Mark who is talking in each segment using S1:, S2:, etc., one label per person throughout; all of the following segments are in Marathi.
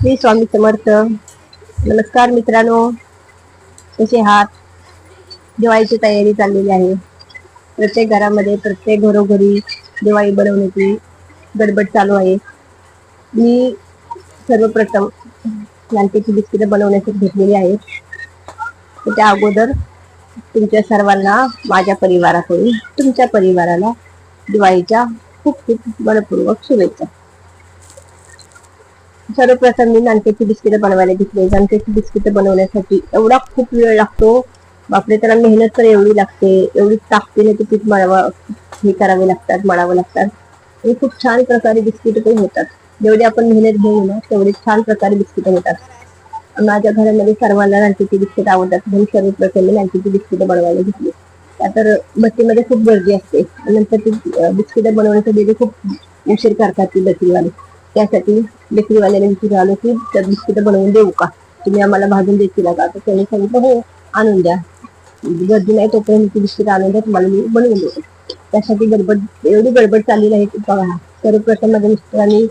S1: मी स्वामी समर्थ. नमस्कार मित्रांनो. कसे आहात? दिवाळीची तयारी चाललेली आहे. प्रत्येक घरामध्ये प्रत्येक घरोघरी दिवाळी बनवण्याची गडबड चालू आहे. मी सर्वप्रथम नानकेची बिस्किटं बनवण्यासाठी घेतलेली आहेत. त्या अगोदर तुमच्या सर्वांना माझ्या परिवाराकडून तुमच्या परिवाराला दिवाळीच्या खूप खूप मनपूर्वक शुभेच्छा. सर्वप्रथम मी नानकेची बिस्किटं बनवायला घेतली. नानकेची बिस्किटं बनवण्यासाठी एवढा खूप वेळ लागतो. बापरे त्याला मेहनत तर एवढी लागते. एवढी ताकदीने ते पीठ मळावं हे करावे लागतात मळावं लागतात. आणि खूप छान प्रकारे बिस्किटं पण होतात. जेवढी आपण मेहनत घेऊ ना तेवढी छान प्रकारे बिस्किटं होतात. माझ्या घरामध्ये सर्वांना नानकेची बिस्किट आवडतात. म्हणून सर्वप्रथम मी नानकेची बिस्किटं बनवायला घेतली. त्या तर बत्तीमध्ये खूप गर्दी असते. नंतर ती बिस्किटं बनवण्यासाठी ते खूप उशीर करतात ती बत्तीवाले. त्यासाठी बेकरीवाल्याने विचारलं की तर बिस्किट बनवून देऊ का? तुम्ही आम्हाला भाजून देतील का? तर त्याने सांगितलं हो आणून द्या. गर्दी नाही तोपर्यंत ती बिस्किट आणून द्या तुम्हाला मी बनवून देतो. त्यासाठी गडबड एवढी गडबड चाललेली आहे की बघा सर्वप्रथम माझ्या मिस्टरांनी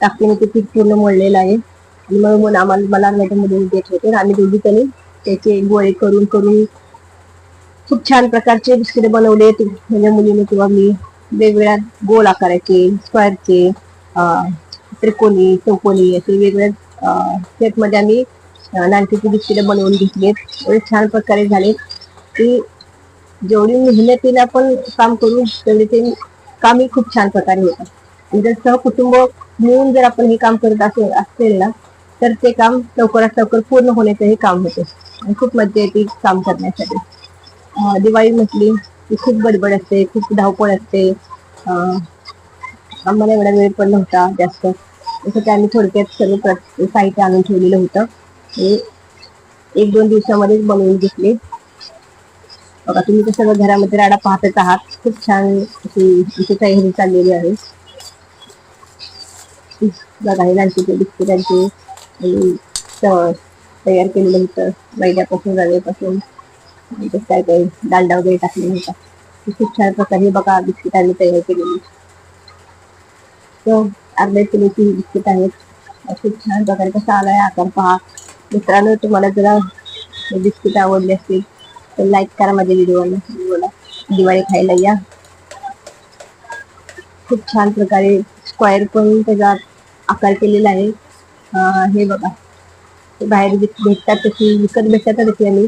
S1: टाकलेलं ते पीठ पूर्ण मळलेलं आहे. आणि मग म्हणून आम्हाला मला मध्ये देत होते. आम्ही दोघी त्याने त्याचे गोळे करून करून खूप छान प्रकारचे बिस्किट बनवले. माझ्या म्हणजे मुलीने किंवा मी वेगवेगळ्या गोल आकाराचे स्क्वेअरचे त्रिकोणी चौकोनी असे वेगवेगळ्या सेट आम्ही नानकीची बिस्किटं बनवून घेतली एवढे छान प्रकारे झाले की जेवढी मेहनतीने आपण काम करू तेवढे ते कामही खूप छान प्रकारे होतात. आणि जर सहकुटुंब मिळून जर आपण हे काम करत असेल असेल ना तर ते काम लवकरात लवकर पूर्ण होण्याचं हे काम होते. आणि खूप मजा येते काम करण्यासाठी. दिवाळी म्हटली की खूप गडबड असते खूप धावपळ असते. आम्हाला एवढा वेळ पण नव्हता जास्त. जसं की आम्ही थोडक्यात सर्व साहित्य आणून ठेवलेलं होतं. हे एक दोन दिवसामध्येच बनवून घेतले. बघा तुम्ही तर सगळं घरामध्ये राडा पाहतच आहात. खूप छान अशी इथे तयारी चाललेली आहे. बघा हे लालचीचे बिस्किटांचे तयार केलेलं होतं मैद्यापासून रव्यापासून. काय काय डालडा वगैरे टाकलेला होता. खूप छान प्रकारे बघा बिस्किटांनी तयार केलेली. तो अर्धा किलोची बिस्किट आहेत खूप छान प्रकारे कसा आलाय आकार पहा मित्रांनो तुम्हाला जरा बिस्किट आवडले असतील तर लाईक करा माझ्या व्हिडिओला व्हिडिओला दिवाळी खायला या खूप छान प्रकारे स्क्वायर पण आकार केलेला आहे हे बघा बाहेर भेटतात तशी विकत भेटतात तशी आम्ही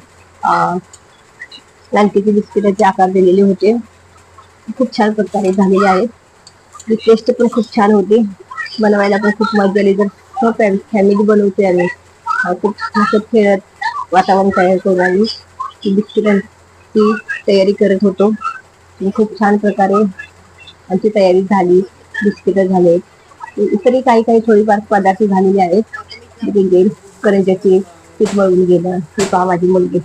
S1: लालकीचे बिस्किटाचे आकार दिलेले होते। खूप छान प्रकारे आहेत टेस्ट पण खूप छान होती. बनवायला पण खूप मज़ा आली. जर फॅमिली बनवते आम्ही. खूप हसत खेळत वातावरण तयार करून आम्ही बिस्किटांची तयारी करत होतो. खूप छान प्रकारे आमची तयारी झाली. बिस्किट झाले. इतरही काही काही थोडीफार पदार्थ झालेले आहेत. करंजाची पीठ मळून गेलं ही पहा माझी मुलगी.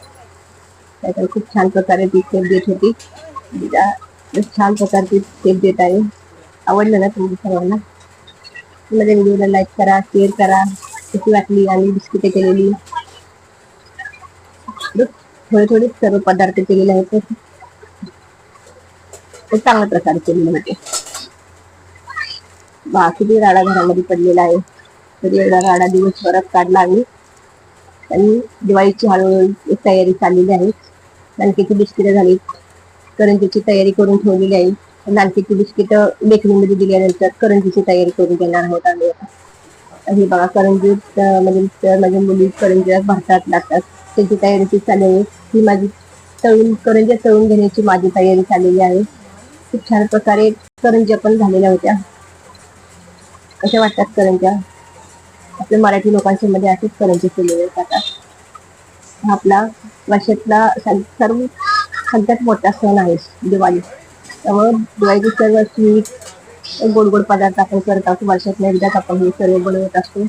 S1: त्याच्यावर खूप छान प्रकारे ती सेप देत होती. छान प्रकारची सेप देत आहे. आवडलं ना तुमच्या सर्वांना? माझ्या व्हिडिओला लाईक करा शेअर करा. कशी वाटली आणि बिस्किटे केलेली? थोडे थोडे सर्व पदार्थ केलेले आहेत. ते चांगल्या प्रकारे केलेले होते. बाकी राडा घरामध्ये पडलेला आहे. तरी एवढा राडा दिवसभरात काढला आम्ही. आणि दिवाळीची हळूहळू तयारी चाललेली आहे. आणखी बिस्किटे झाली. करंजीची तयारी करून ठेवलेली आहे. लालकीची बिस्किट बेकरीमध्ये दिल्यानंतर करंजीची तयारी करून घेणार आहोत आम्ही हे बघा करंजी म्हणजे माझ्या मुली करंजी भारतात लागतात त्याची तयारी चालू आहे. ही माझी तळून करंज्या तळून घेण्याची माझी तयारी चाललेली आहे. खूप छान प्रकारे करंज्या पण झालेल्या होत्या. कशा वाटतात करंज्या? आपल्या मराठी लोकांच्या मध्ये असेच करंजे केलेले जातात आपला वर्षातला सर्व सगळ्यात मोठा सण आहे दिवाळी. त्यामुळे दिवाळीची सर्व स्वीट गोड गोड पदार्थ आपण करत असतो वर्षातून एकदाच आपण हे सर्व बनवत असतो.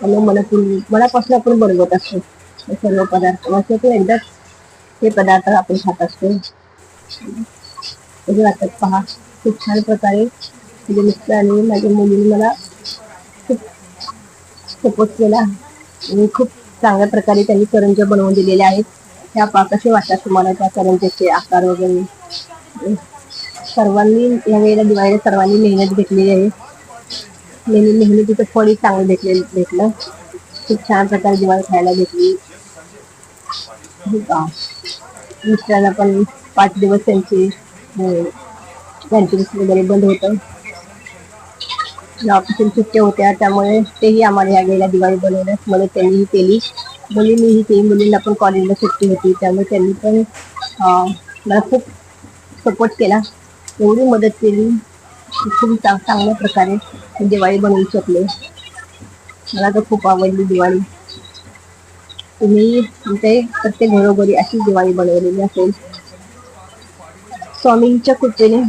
S1: आणि मनातून मनापासून आपण बनवत असतो हे सर्व पदार्थ. वर्षातून एकदाच हे पदार्थ आपण खात असतो. म्हणजे वाटत पहा खूप छान प्रकारे म्हणजे मित्र आणि माझ्या मुलीने मला खूप सपोर्ट केला आणि खूप चांगल्या प्रकारे त्यांनी करंजा बनवून दिलेल्या आहेत. त्या पा कसे वाटतात तुम्हाला त्या करंजाचे आकार वगैरे? सर्वांनी या वेळेला दिवाळीला सर्वांनी मेहनत घेतलेली आहे. मेहनत मेहनतीचं तिथं फळी चांगलं भेटले भेटलं. खूप छान प्रकारे दिवाळी खायला भेटली. का मिस्टरांना पण पाच दिवस त्यांची कॅन्टीन्स वगैरे बंद होतं. ऑफिसला सुट्ट्या होत्या त्यामुळे तेही आम्हाला या गेल्या दिवाळी बनवण्यास मदत त्यांनीही केली. मुलींनीही केली. मुलींना पण कॉलेजला सुट्टी होती. त्यामुळे त्यांनी पण मला खूप सपोर्ट केला. एवढी मदत केली. खूप चांगल्या प्रकारे दिवाळी बनवू शकले. मला तर खूप आवडली दिवाळी. तुम्ही ते प्रत्येक घरोघरी अशी दिवाळी बनवलेली असेल. स्वामींच्या कृपेने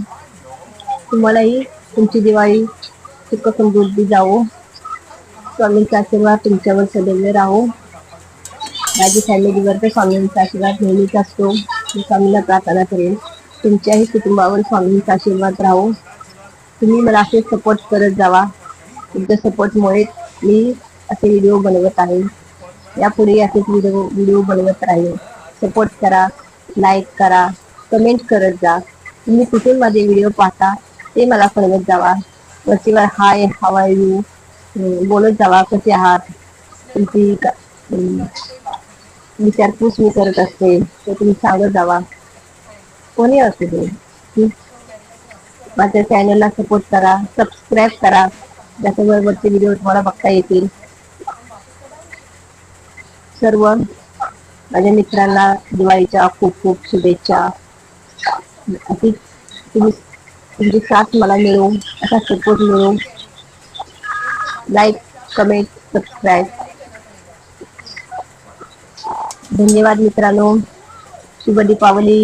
S1: तुम्हालाही तुमची दिवाळी सुख समृद्धी जावो. स्वामींचा आशीर्वाद तुमच्यावर सदैव राहो. माझी फॅमिलीवर तर स्वामींचा आशीर्वाद नेहमीच असतो. मी स्वामींना प्रार्थना करेन. तुमच्याही कुटुंबावर स्वामींचा आशीर्वाद राहो. तुम्ही मला असे सपोर्ट करत जावा. तुमच्या सपोर्टमुळे मी असे व्हिडिओ बनवत आहे. यापुढे असेच व्हिडिओ व्हिडिओ बनवत राहील सपोर्ट करा लाईक करा कमेंट करत जा. तुम्ही कुठून माझे व्हिडिओ पाहता ते मला कळवत जावा. वरतीवर हाय हाव यू बोलत जावा कसे आहात? तुमची विचारपूस मी करत असते तर तुम्ही सांगत जावा. कोणी असू दे. माझ्या चॅनलला सपोर्ट करा सबस्क्राईब करा. त्याच्याबरोबरचे व्हिडिओ तुम्हाला बघता येतील. सर्व माझ्या मित्रांना दिवाळीच्या खूप खूप शुभेच्छा. तुम्ही तुमची साथ मला मिळो असा सपोर्ट मिळो. लाईक कमेंट सबस्क्राईब धन्यवाद मित्रांनो. शुभ दीपावली.